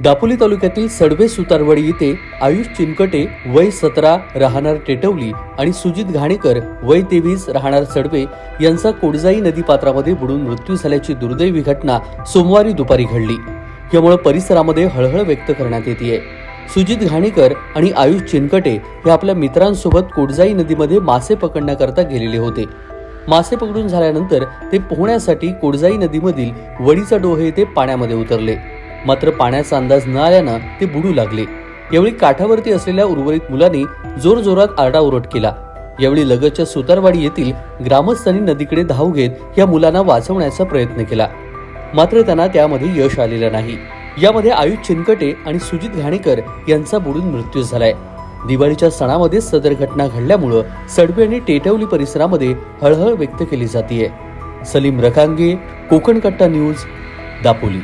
दापोली तालुक्यातील सडवे सुतारवाडी येथे आयुष चिनकटे वय सतरा राहणार टेटवली आणि सुजित घाणेकर वय तेवीस राहणार सडवे यांचा कोडजाई नदीपात्रामध्ये बुडून मृत्यू झाल्याची दुर्दैवी घटना सोमवारी दुपारी घडली. यामुळे परिसरामध्ये हळहळ व्यक्त करण्यात येते सुजित घाणेकर आणि आयुष चिनकटे हे आपल्या मित्रांसोबत कोडजाई नदीमध्ये मासे पकडण्याकरता गेलेले होते. मासे पकडून झाल्यानंतर ते पोहण्यासाठी कोडजाई नदीमधील वडीचा डोह येथे पाण्यामध्ये उतरले. मात्र पाण्याचा अंदाज न आल्यानं ते बुडू लागले. यावेळी काठावरती असलेल्या उर्वरित मुलांनी जोरजोरात आरडाओरड केला. यावेळी लगतच्या सुतारवाडी येथील ग्रामस्थांनी नदीकडे धाव घेत या मुलांना वाचवण्याचा प्रयत्न केला. मात्र त्यांना त्यामध्ये यश आलेलं नाही. यामध्ये आयुष चिनकटे आणि सुजित घाणेकर यांचा बुडून मृत्यू झालाय. दिवाळीच्या सणामध्ये सदर घटना घडल्यामुळं सडवे आणि टेटवली परिसरामध्ये हळहळ व्यक्त केली जातीये. सलीम रखांगे कोकणकट्टा न्यूज दापोली.